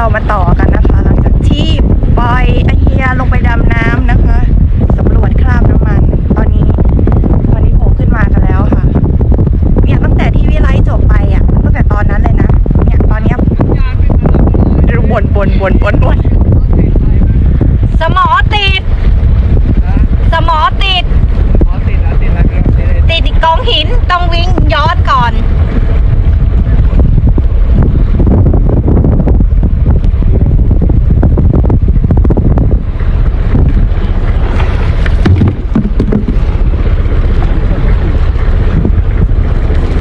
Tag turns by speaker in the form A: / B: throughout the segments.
A: เรามาต่อกันนะคะ หลังจากที่ปล่อยไอเฮียลงไปดำน้ำนะคะสำรวจคราบน้ำมัน ตอนนี้วันนี้โผล่ขึ้นมากันแล้วค่ะ เนี่ยตั้งแต่ที่วิไลจบไปอะตั้งแต่ตอนนั้นเลยนะ เนี่ยตอนเนี้ยบ่นบ่นบ่นบ่นบ่นสมอติด สมอติด ติดกองหินต้องวิ่งย้อนก่อน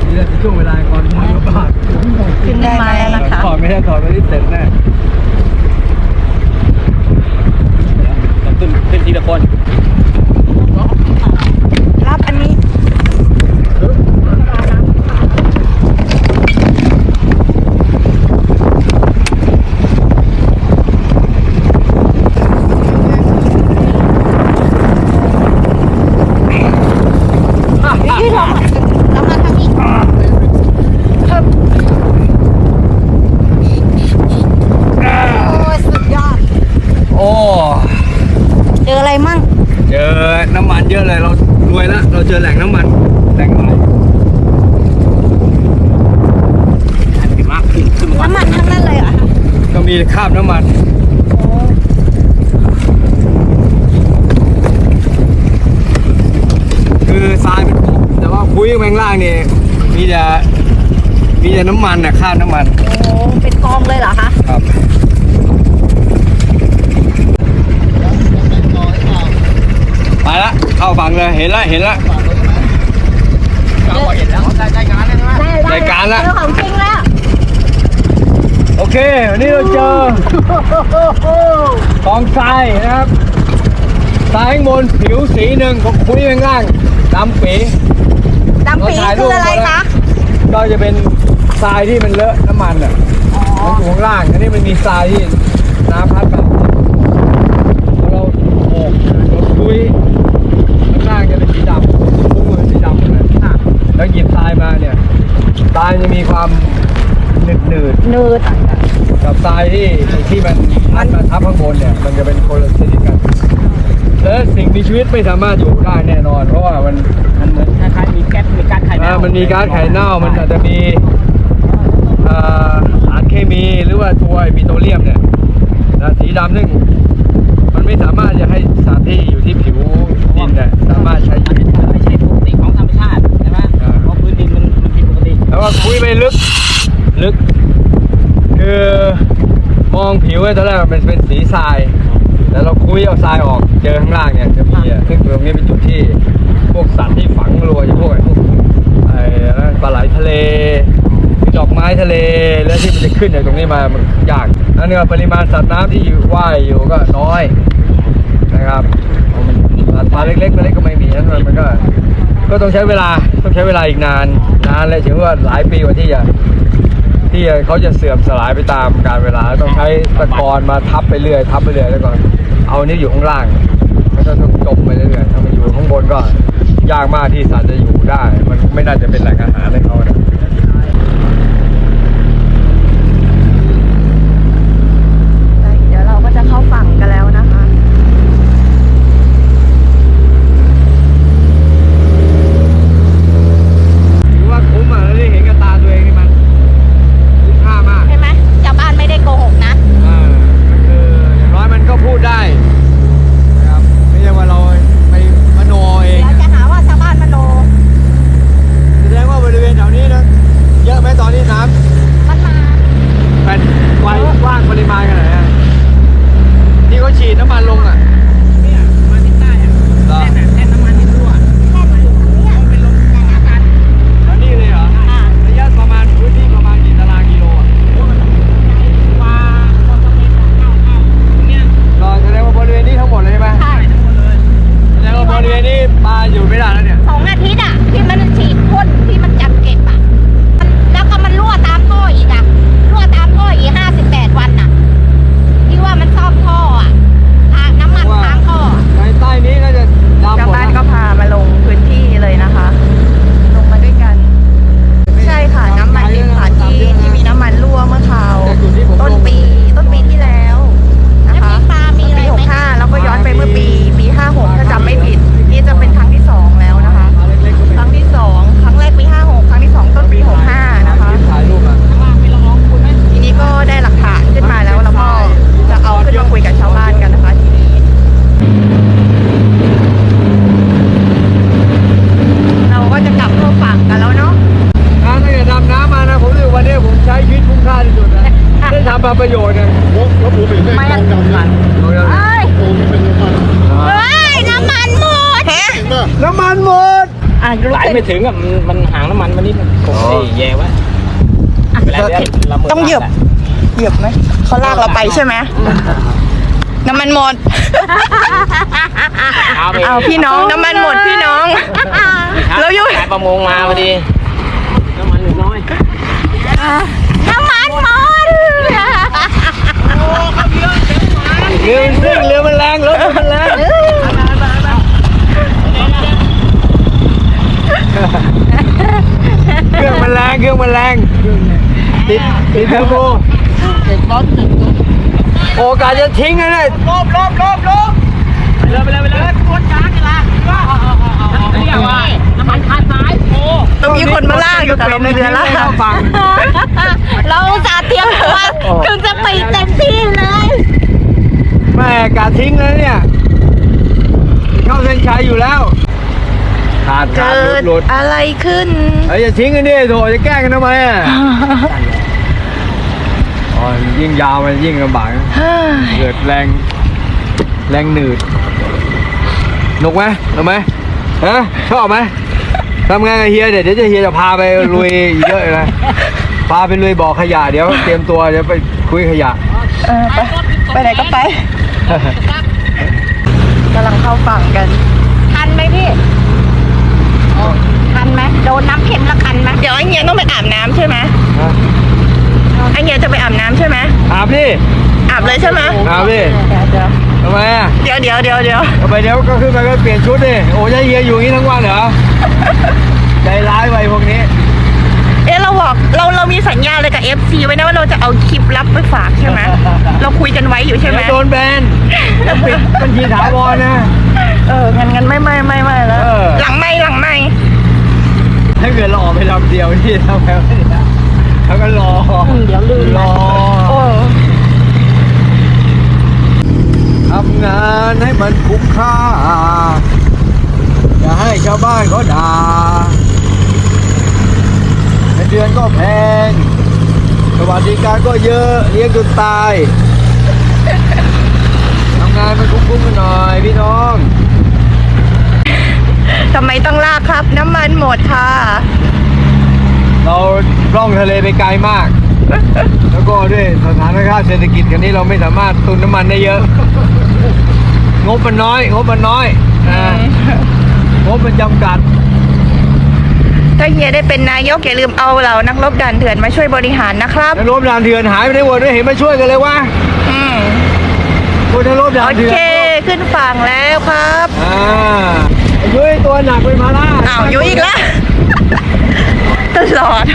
B: นี่แหละช่วงเวลาก่อนมือบาด
A: ขึ้นได้ไหมนะคะ
B: ถอดไม่ได้ถอดไปที่เต็นท์แน่ต้องขึ้นขึ้น ทีละคน
A: รับอันนี้ นี่เราเรามาทางนี้เพิ่มโอ้ยสุดยอด
B: โอ้
A: เจออะไรมั่ง
B: เจอน้ำมันเยอะเลยเรารวยแล้วเราเจ อแหล่งน้ำมันแหล่งอะไรมากขึ้นขึ้น
A: น้ำมันทั้งนั้นเลยเหรอคะ
B: ก็มีคราบน้ำมัน
A: โอ้
B: คือทรายเป็นกบแต่ว่าคุยแมงล่างนี่มีแต่มีแต่น้ำมันนะคราบน้ำมัน
A: โอ้เป็นกองเลยเหรอคะ
B: ครับไปละเข้าฝั่งเลยเห็นละเห็นละ
A: ได้ได้
B: รายการละ
A: เจอของจริงแล้ว
B: โอเควันนี้เราเจอกองทรายนะครับทรายข้างบนผิวสีหนึ่งของคุยข้างล่างดำปี
A: ดำปีคืออะไรคะ
B: ก็จะเป็นทรายที่มันเลอะน้ำมันอะ
A: อ๋อ
B: มันอยู่ข้างล่างอันนี้มันมีทรายที่น้ำพัดมาพอเราโอบเราคุยข้างล่างจะเป็นสีดำพุ่งเป็นสีดำหมดเลยแล้วหยิบทรายมาเนี่ยทรายจะมีความหนืดหนืดๆ
A: หนืด
B: กับทรายที่ที่มันพัดมาทับข้างบนเนี่ย มันจะเป็นคนละชนิดกัน และสิ่งมีชีวิตไม่สามารถอยู่ได้แน่นอน เพราะว่ามัน
C: มันเหมือนคล้ายๆมีแก๊สมีการไข่
B: อ่า
C: เน่า
B: มันมีก๊าซไข่เน่ามันอาจจะมีอ่าสารเคมีหรือว่าตัวปิโตรเลียมเนี่ยนะสีดำซึ่งมันไม่สามารถจะให้สารที่อยู่ที่ผิวดินเนี่ยสามารถใช้ชีวิต
C: ไม่ใช่ปกติของธรรมชาติใช่ไหม
B: อ่า
C: เพราะพื้นดินมันมันผิดปกติ
B: แล้วก็คุยไปลึกลึก คือ มองผิวเนี่ยตอนแรกมันเป็นเป็นสีทราย แล้วเราคุยเอาทรายออกเจอข้างล่างเนี่ยจะมีอะซึ่งตรงนี้เป็นจุดที่พวกสัตว์ที่ฝังรัวอย่างพวกไอ้พวกไอ้อะไรปลาไหลทะเลดอกไม้ทะเลแล้วที่มันจะขึ้นจากตรงนี้มามันยากนั่นก็ปริมาณสัตว์น้ำที่ว่ายอยู่ก็น้อยนะครับสัตว์ปลาเล็กๆปลาเล็กก็ไม่มีนั้นมันก็ ก็ต้องใช้เวลาต้องใช้เวลาอีกนานนานเลยถึงว่าหลายปีกว่าที่จะ ที่เขาจะเสื่อมสลายไปตามกาลเวลา ต้องใช้ตะกอนมาทับไปเรื่อยทับไปเรื่อยแล้วก็เอานนี้อยู่ข้างล่างแล้วก็ต้องจมไปเรื่อยๆถ้ามันอยู่ข้างบนก็ยากมากที่สัตว์จะอยู่ได้มัน
A: อะ
C: ไหลไม่ถึงอะมันมันหางน้ำมันมันนิดนึงผม
B: อ๋อ
C: ไอ้แย่วะเวลาเนี่ยรามื
A: ต้องเหยียบเหยียบไหมเขาลากเราไปใช่ไหมน้ำมันหมด
C: เอาไป
A: เอาพี่น้องน้ำมันหมดพี่น้องแล้วอยู่
C: ขายประมงมาพอดีน้ำมันเหลือน้อย
A: น้ำมันหมด
B: เรือมันซิ่งเรือมันแรงรถมันแรง เครื่องมันแรงเครื่องมันแรงติดติดเทอร์โบโอกาสจะทิ้งนะเนี่ย
C: ลบลบลบลบไปเลยไปเลยไปเลยกดจ้ากีฬาเรียกว่าน้ำมันขาดสายโอ้
A: ต้องมีคนมาลากอยู่กับเราในเรือละ
B: เข้าฝั่ง
A: เราจะเตรียมตัวถึงจะปีเต็มที่เลย
B: แม่กาทิ้งแล้วเนี่ยเข้าเส้นชัยอยู่แล้ว ขาดขาด
A: เกิ
B: หลุ
A: ด
B: ดหลุด
A: อะไรขึ้น
B: เอ้ยอย่าทิ้งกันดิโถจะแกล้งกันทำไมอะอ๋อยิ่งยาวมันยิ่งลำบากนะเกิดแรงแรงหนืดหนุกไหมหนุกไหมฮะชอบไหมทำงานกับเฮียเดี๋ยวเดี๋ยวจะเฮียจะพาไปลุยอีกเยอะเลยนะพาไปลุยบ่อขยะเดี๋ยวเตรียมตัวเดี๋ยวไปคุยขยะ
A: เออไปไปไหนก็ไปกำลังเข้าฝั่งกัน
D: คันไหมพี่ คันไหมโดนน้ำเค็มแล้วคันไหม
A: เดี๋ยวไอ้เฮียต้องไปอาบน้ำใช่ไหมไอ้เฮียจะไปอาบน้ำใช่ไหม
B: อาบดิ
A: อาบเลยใช่ไหม
B: อาบดิ
A: เดี๋ยวเดี๋ยว
B: ทำไมอะ
A: เดี๋ยวเดี๋ยวเดี๋ยวเดี๋ยว
B: ทำไมเดี๋ยวก็ขึ้นไปก็เปลี่ยนชุดดิโอ้ยายเฮียอยู่อย่างนี้ทั้งวันเหรอใจร้ายไปพวกนี้
A: เอ๊ะเราบอกเราเรามีสัญญาอะไรกับ FC ไว้นะว่าเราจะเอาคลิปลับไปฝากใช่ไหมเราคุยกันไว้อยู่ใช่ไหม
B: เดี๋ยวโดนแบนจะปิดบัญชีถาวรนะ
A: เอองั้นงั้นไม่ไม่ไม่ไม่แล้ว
B: เออ
A: หลังไม่หลังไม่
B: ถ้า เกิดเราออกไปลำเดียวที่ทำไงวะเนี่ยแล้วก็รอ
D: เดี๋ยวลืม
B: รอ
A: โอ้
B: ทำงานให้มันคุ้มค่า อย่าให้ชาวบ้านเขาด่าเงินเดือนก็แพงสวัสดิการก็เยอะเลี้ยงจนตายทำงานมันคุ้มๆกันหน่อยพี่น้อง
A: ทำไมต้องลากครับ น้ำมันหมดค่ะ
B: เราล่องทะเลไปไกลมาก แล้วก็ด้วยสถานการณ์เศรษฐกิจกันนี้เราไม่สามารถตุนน้ำมันได้เยอะ งบมันน้อย งบมันน้อยนะงบมันจำกัด
A: ถ้าเฮียได้เป็นนายกอย่าลืมเอาเรานักรบด่านเถื่อนมาช่วยบริหารนะครับ
B: แล้วรบด่านเถื่อนหายไปไหนหมดไม่เห็นมาช่วยกันเลยวะ
A: อืม
B: คนในรบด่า
A: โอน
B: เถื่อ
A: เคนขึ้นฝั่งแล้วครับ
B: อ่าไอ้ ยุ้ยตัวหนักเป็นมาล่า
A: อ้าวยุ้ยอีกแล้ว ตลอด